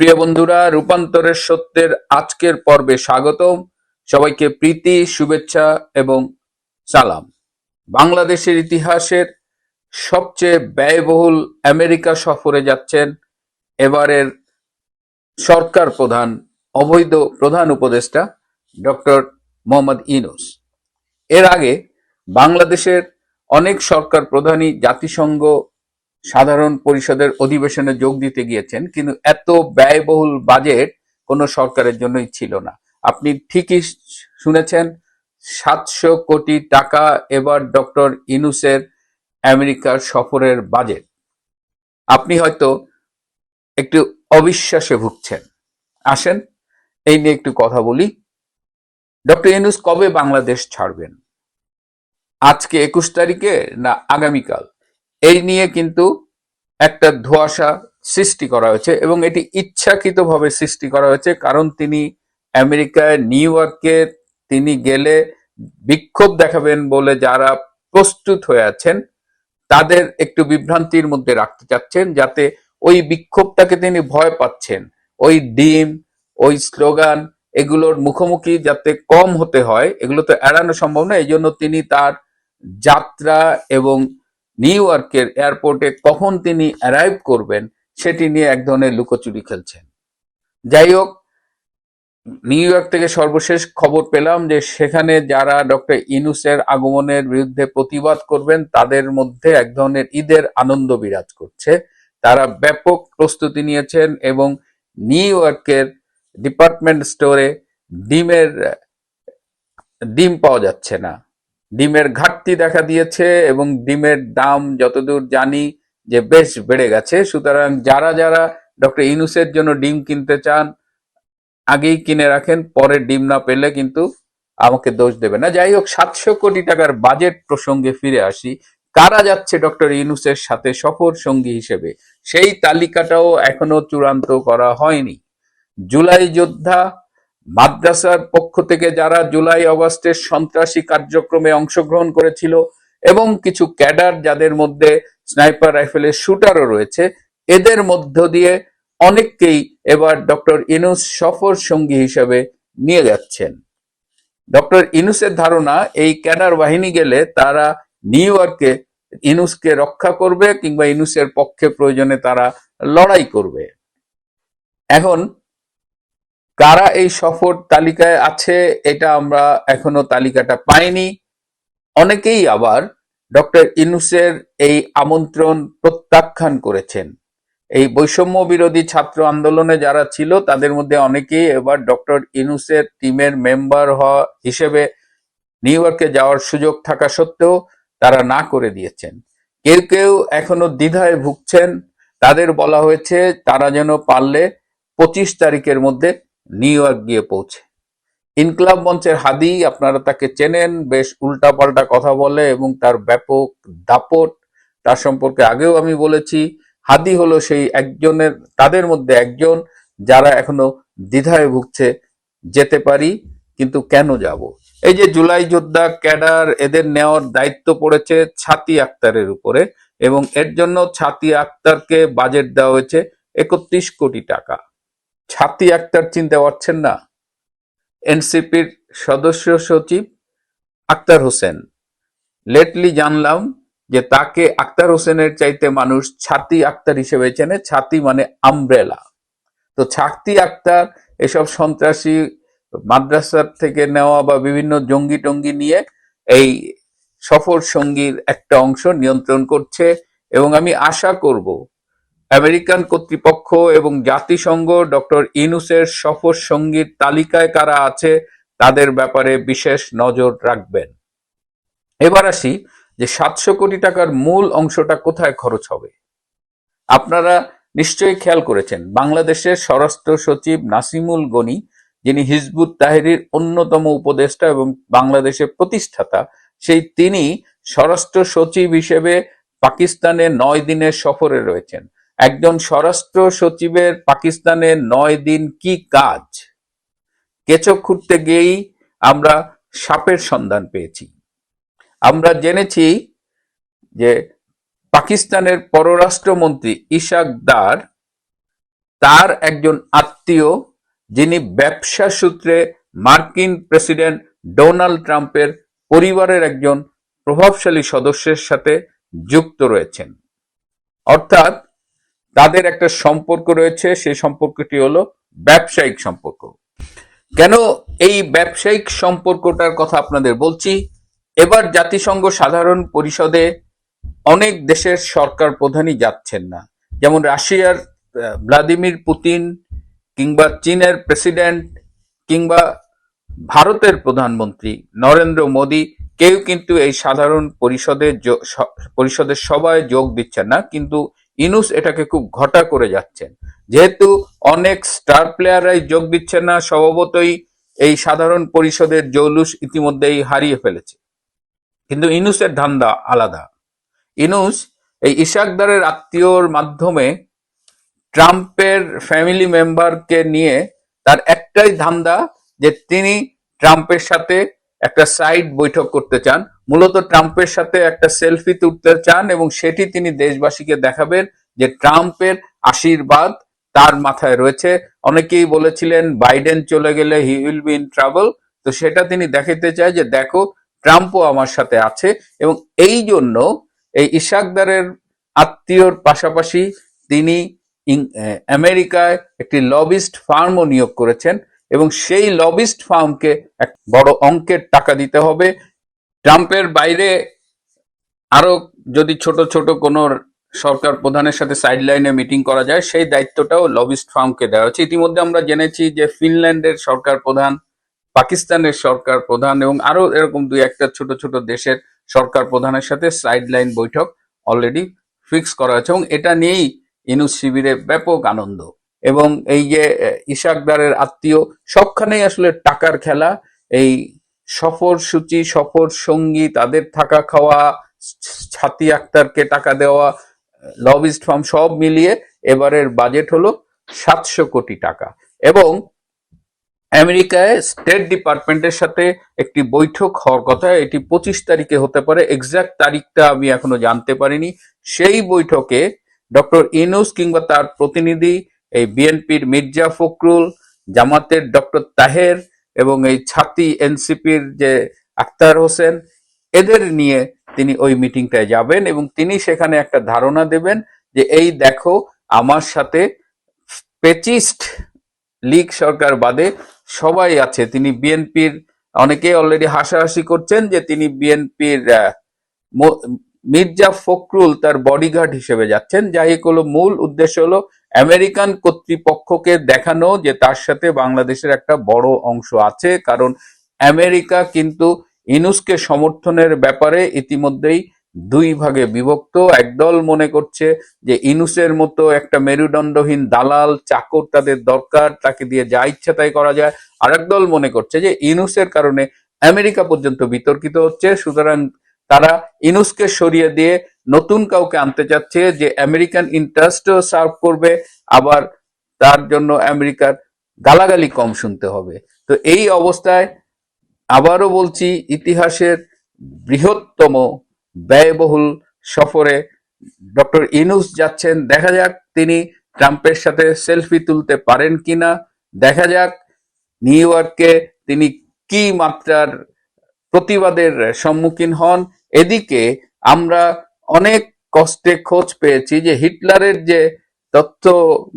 প্রিয় বন্ধুরা, রূপান্তরের সত্যের আজকের পর্বে স্বাগতম। সবাইকে প্রীতি, শুভেচ্ছা এবং সালাম। বাংলাদেশের ইতিহাসের সবচেয়ে ব্যয়বহুল আমেরিকা সফরে যাচ্ছেন এবারের সরকার প্রধান, অবৈধ প্রধান উপদেষ্টা ডক্টর মোহাম্মদ ইনুস এর আগে বাংলাদেশের অনেক সরকার প্রধানই জাতিসংঘ সাধারণ পরিষদের অধিবেশনে যোগ দিতে গিয়েছেন, কিন্তু এত ব্যয়বহুল বাজেট কোনো সরকারের জন্যই ছিল না। আপনি ঠিকই শুনেছেন, সাতশো কোটি টাকা এবার ডক্টর ইনুসের আমেরিকার সফরের বাজেট। আপনি হয়তো একটু অবিশ্বাসে ভুগছেন। আসেন, এই নিয়ে একটু কথা বলি। ডক্টর ইনুস কবে বাংলাদেশ ছাড়বেন? আজকে একুশ তারিখে না আগামীকাল? এই নিয়ে কিন্তু একটা ধোঁয়াশা সৃষ্টি করা হয়েছে এবং এটি ইচ্ছাকৃতভাবে সৃষ্টি করা হয়েছে কারণ তিনি আমেরিকায়, নিউ ইয়র্কে তিনি গেলে বিক্ষোভ দেখাবেন বলে যারা প্রস্তুত হয়ে আছেন, তাদের একটু বিভ্রান্তির মধ্যে রাখতে চাচ্ছেন যাতে ওই বিক্ষোভটাকে তিনি ভয় পাচ্ছেন। ওই ডিম, ওই স্লোগান এগুলোর মুখোমুখি যাতে কম হতে হয়, এগুলো তো এড়ানো সম্ভব না এই জন্য তিনি তার যাত্রা এবং নিউ ইয়র্কের এয়ারপোর্টে কখন তিনি অ্যারাইভ করবেন, সেটি নিয়ে এক ধরনের লুকোচুরি খেলছেন। যাই হোক নিউ ইয়র্ক থেকে সর্বশেষ খবর পেলাম যে সেখানে যারা ডক্টর ইনুসের আগমনের বিরুদ্ধে প্রতিবাদ করবেন, তাদের মধ্যে এক ধরনের ঈদের আনন্দ বিরাজ করছে। তারা ব্যাপক প্রস্তুতি নিয়েছেন এবং নিউ ইয়র্কের ডিপার্টমেন্ট স্টোরে ডিমের, ডিম পাওয়া যাচ্ছে না। ডিমের ঘাটতি দেখা দিয়েছে এবং ডিমের দাম যতদূর জানি যে বেশ বেড়ে গেছে। সুতরাং যারা যারা ডক্টর ইনুসের জন্য ডিম কিনতে চান, আগেই কিনে রাখেন, পরে ডিম না পেলে কিন্তু আমাকে দোষ দেবে না। যাই হোক, সাতশো কোটি টাকার বাজেট প্রসঙ্গে ফিরে আসি। কারা যাচ্ছে ডক্টর ইনুসের সাথে সফর সঙ্গী হিসেবে? সেই তালিকাটাও এখনও চূড়ান্ত করা হয়নি। জুলাই যোদ্ধা মাদ্রাসার পক্ষ থেকে যারা জুলাই অগস্টের সন্ত্রাসী কার্যক্রমে অংশগ্রহণ করেছিল এবং কিছু ক্যাডার যাদের মধ্যে স্নাইপার রাইফেলের শুটারও রয়েছে, এদের মধ্য দিয়ে অনেককেই এবার ডক্টর ইনুস সফর সঙ্গী হিসেবে নিয়ে যাচ্ছেন। ডক্টর ইনুসের ধারণা, এই ক্যাডার বাহিনী গেলে তারা নিউ ইয়র্কে ইনুসকে রক্ষা করবে কিংবা ইনুসের পক্ষে প্রয়োজনে তারা লড়াই করবে। এখন কারা এই সফর তালিকায় আছে, এটা আমরা এখনও তালিকাটা পাইনি। অনেকেই আবার ডক্টর ইনুসের এই আমন্ত্রণ প্রত্যাখ্যান করেছেন। এই বৈষম্য বিরোধী ছাত্র আন্দোলনে যারা ছিল, তাদের মধ্যে অনেকেই এবার ডক্টর ইনুসের টিমের মেম্বার হওয়া হিসেবে নিউ ইয়র্কে যাওয়ার সুযোগ থাকা সত্ত্বেও তারা না করে দিয়েছেন। কেউ কেউ এখনও দ্বিধায় ভুগছেন। তাদের বলা হয়েছে, তারা যেন পারলে পঁচিশ তারিখের মধ্যে নিউ ইয়র্ক গিয়ে পৌঁছে। ইনকলাব মঞ্চের হাদি আপনারা তাকে চেনেন, বেশ উল্টাপাল্টা কথা বলে এবং তার ব্যাপক দাপট। তার সম্পর্কে আগেও আমি বলেছি, হাদি হলো সেই একজনের, তাদের মধ্যে একজন যারা এখনও দ্বিধায় ভুগছে, যেতে পারি, কিন্তু কেন যাব? এই যে জুলাই যোদ্ধা ক্যাডার, এদের নেওয়ার দায়িত্ব পড়েছে ছাতি আক্তারের উপরে এবং এর জন্য ছাতি আক্তারকে বাজেট দেওয়া হয়েছে একত্রিশ কোটি টাকা। ছাতি আক্তার চিনতে পারছেন না। এনসিপির সদস্য সচিব আক্তার হোসেন। লেটলি জানলাম যে তাকে আক্তার হোসেনের চাইতে মানুষ ছাতি আক্তার হিসেবে চেনে। ছাতি মানে আমব্রেলা তো ছাতি আক্তার এসব সন্ত্রাসী মাদ্রাসার থেকে নেওয়া বা বিভিন্ন জঙ্গি টঙ্গি নিয়ে এই সফর সঙ্গীর একটা অংশ নিয়ন্ত্রণ করছে এবং আমি আশা করব আমেরিকান কর্তৃপক্ষ এবং জাতিসংঘ ডক্টর ইনুসের সফর সঙ্গীর তালিকায় কারা আছে, তাদের ব্যাপারে বিশেষ নজর রাখবেন। এবার আসি যে সাতশো কোটি টাকার মূল অংশটা কোথায় খরচ হবে। আপনারা নিশ্চয়ই খেয়াল করেছেন, বাংলাদেশের স্বরাষ্ট্র সচিব নাসিমুল গনি, যিনি হিজবুত তাহেরির অন্যতম উপদেষ্টা এবং বাংলাদেশের প্রতিষ্ঠাতা, সেই তিনি স্বরাষ্ট্র সচিব হিসেবে পাকিস্তানে নয় দিনের সফরে রয়েছেন। একজন স্বরাষ্ট্র সচিবের পাকিস্তানে নয় দিন কি কাজ? কেঁচো খুঁড়তে গিয়েই আমরা সাপের সন্ধান পেয়েছি। আমরা জেনেছি যে পাকিস্তানের পররাষ্ট্রমন্ত্রী ইশাক দার তার একজন আত্মীয় যিনি ব্যবসা সূত্রে মার্কিন প্রেসিডেন্ট ডোনাল্ড ট্রাম্পের পরিবারের একজন প্রভাবশালী সদস্যের সাথে যুক্ত রয়েছেন। অর্থাৎ তাদের একটা সম্পর্ক রয়েছে, সেই সম্পর্কটি হলো ব্যবসায়িক সম্পর্ক। কেন এই ব্যবসায়িক সম্পর্কটার কথা আপনাদের বলছি? এবার জাতিসংঘ সাধারণ পরিষদে অনেক দেশের সরকার প্রধানই যাচ্ছেন না। যেমন রাশিয়ার ভ্লাদিমির পুতিন কিংবা চীনের প্রেসিডেন্ট কিংবা ভারতের প্রধানমন্ত্রী নরেন্দ্র মোদী কেউ কিন্তু এই সাধারণ পরিষদের পরিষদের সবাই যোগ দিচ্ছেন না। কিন্তু ইনুস এটাকে খুব ঘটা করে যাচ্ছেন। যেহেতু অনেক স্টার প্লেয়াররাই যোগ দিচ্ছেন না, স্বভাবতই এই সাধারণ পরিষদের জৌলুস ইতিমধ্যেই হারিয়ে ফেলেছে। কিন্তু ইনুসের ধান্দা আলাদা। ইনুস এই ইশাকদারের আত্মীয়র মাধ্যমে ট্রাম্পের ফ্যামিলি মেম্বারকে নিয়ে তার একটাই ধান্দা যে তিনি ট্রাম্পের সাথে একটা সাইড বৈঠক করতে চান। মূলত ট্রাম্পের সাথে একটা সেলফি তুলতে চান এবং সেটি তিনি দেশবাসীকে দেখাবেন যে ট্রাম্পের আশীর্বাদ তার মাথায় রয়েছে। অনেকেই বলেছিলেন, বাইডেন চলে গেলে he will be in travel তো সেটা তিনি দেখাতে চায় যে, দেখো, ট্রাম্পও আমার সাথে আছে এবং এই জন্য এই ইশাকদারের আত্মীয়র পাশাপাশি তিনি আমেরিকায় একটি লবিস্ট ফার্মও নিয়োগ করেছেন এবং সেই লবিস্ট ফার্মকে এক বড় অঙ্কের টাকা দিতে হবে। ট্রাম্পের বাইরে আরও যদি ছোট ছোট কোনো সরকার প্রধানের সাথে সাইড লাইনে মিটিং করা যায়, সেই দায়িত্বটাও লবিস্ট ফার্মকে দেওয়া হচ্ছে ইতিমধ্যে আমরা জেনেছি যে ফিনল্যান্ডের সরকার প্রধান, পাকিস্তানের সরকার প্রধান এবং আরও এরকম দুই একটা ছোট ছোট দেশের সরকার প্রধানের সাথে সাইড লাইন বৈঠক অলরেডি ফিক্স করা হয়েছে এবং এটা নিয়েই ইনুস শিবিরে ব্যাপক আনন্দ। এবং এই যে ইশাকদারের আত্মীয়, সবখানেই আসলে টাকার খেলা, এই সফর সূচি, সফর সঙ্গী, তাদের থাকা খাওয়া, ছাতি আক্তারকে টাকা দেওয়া লবিস্ট ফার্ম সব মিলিয়ে এবারের বাজেট হলো সাতশো কোটি টাকা। এবং আমেরিকায় স্টেট ডিপার্টমেন্টের সাথে একটি বৈঠক হওয়ার কথা, এটি পঁচিশ তারিখে হতে পারে এক্সাক্ট তারিখটা আমি এখনও জানতে পারিনি। সেই বৈঠকে ডক্টর ইনুস কিংবা তার প্রতিনিধি এই বিএনপির মির্জা ফখরুল, জামাতের ডক্টর তাহের এবং এই ছাতি এনসিপির যে আক্তার হোসেন, এদের নিয়ে তিনি ওই মিটিংটায় যাবেন এবং তিনি সেখানে একটা ধারণা দেবেন যে এই দেখো আমার সাথে পেচিস্ট লীগ সরকার বাদে সবাই আছে। তিনি বিএনপির অনেকেই অলরেডি হাসাহাসি করছেন যে তিনি বিএনপির মির্জা ফখরুল তার বডিগার্ড হিসেবে যাচ্ছেন। যাই হলো মূল উদ্দেশ্য হলো আমেরিকান কর্তৃপক্ষকে দেখানো যে তার সাথে বাংলাদেশের একটা বড় অংশ আছে। কারণ আমেরিকা কিন্তু ইনুসকে সমর্থনের ব্যাপারে ইতিমধ্যেই দুই ভাগে বিভক্ত। একদল মনে করছে যে ইনুসের মতো একটা মেরুদণ্ডহীন দালাল চাকর তাদের দরকার, তাকে দিয়ে যা ইচ্ছা তাই করা যায়। আর দল মনে করছে যে ইনুসের কারণে আমেরিকা পর্যন্ত বিতর্কিত হচ্ছে। সুতরাং তারা ইনুসকে সরিয়ে দিয়ে নতুন কাউকে আনতে চাচ্ছে যে আমেরিকান ইন্টারেস্টও সার্ভ করবে, আবার তার জন্য আমেরিকার গালাগালি কম শুনতে হবে। তো এই অবস্থায় আবারও বলছি, ইতিহাসের বৃহত্তম ব্যয়বহুল সফরে ডক্টর ইনুস যাচ্ছেন। দেখা যাক তিনি ট্রাম্পের সাথে সেলফি তুলতে পারেন কিনা। দেখা যাক নিউ ইয়র্কে তিনি কি মাত্রার প্রতিবাদের সম্মুখীন হন। এদিকে আমরা অনেক কষ্টে খোঁজ পেয়েছি যে হিটলারের যে তথ্য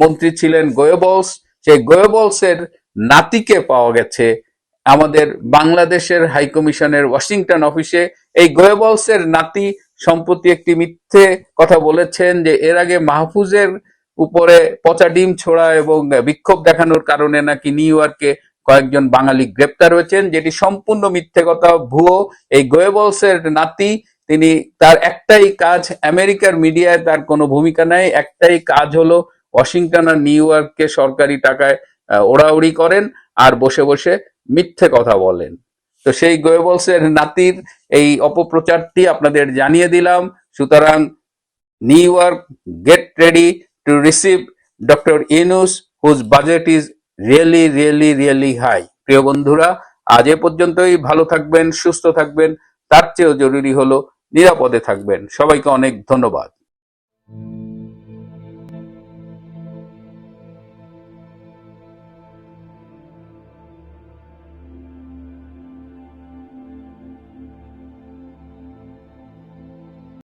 মন্ত্রী ছিলেন গোয়েবলস, সেই গোয়েবলসের নাতিকে পাওয়া গেছে আমাদের বাংলাদেশের হাইকমিশনের ওয়াশিংটন অফিসে। এই গোয়েবলসের নাতি সম্প্রতি একটি মিথ্যে কথা বলেছেন যে এর আগে মাহফুজের উপরে পচা ডিম ছোড়া এবং বিক্ষোভ দেখানোর কারণে নাকি নিউ ইয়র্কে কয়েকজন বাঙালি গ্রেপ্তার হয়েছেন, যেটি সম্পূর্ণ মিথ্যে কথা। ভুয়ো, এই গোয়েবলসের নাতি, তিনি তার একটাই কাজ আমেরিকার মিডিয়ায় তার কোনো ভূমিকা নাই। একটাই কাজ হলো ওয়াশিংটন আর নিউ ইয়র্ককে সরকারি টাকায় ওড়াউড়ি করেন আর বসে বসে মিথ্যে কথা বলেন। তো সেই গোয়েবলসের নাতির এই অপপ্রচারটি আপনাদের জানিয়ে দিলাম। সুতরাং New York, get ready to receive doctor Yunus, whose budget is really really really high প্রিয় বন্ধুরা, আজ এ পর্যন্তই। ভালো থাকবেন, সুস্থ থাকবেন। তার চেয়েও জরুরি হলো নিরাপদে থাকবেন। সবাইকে অনেক ধন্যবাদ।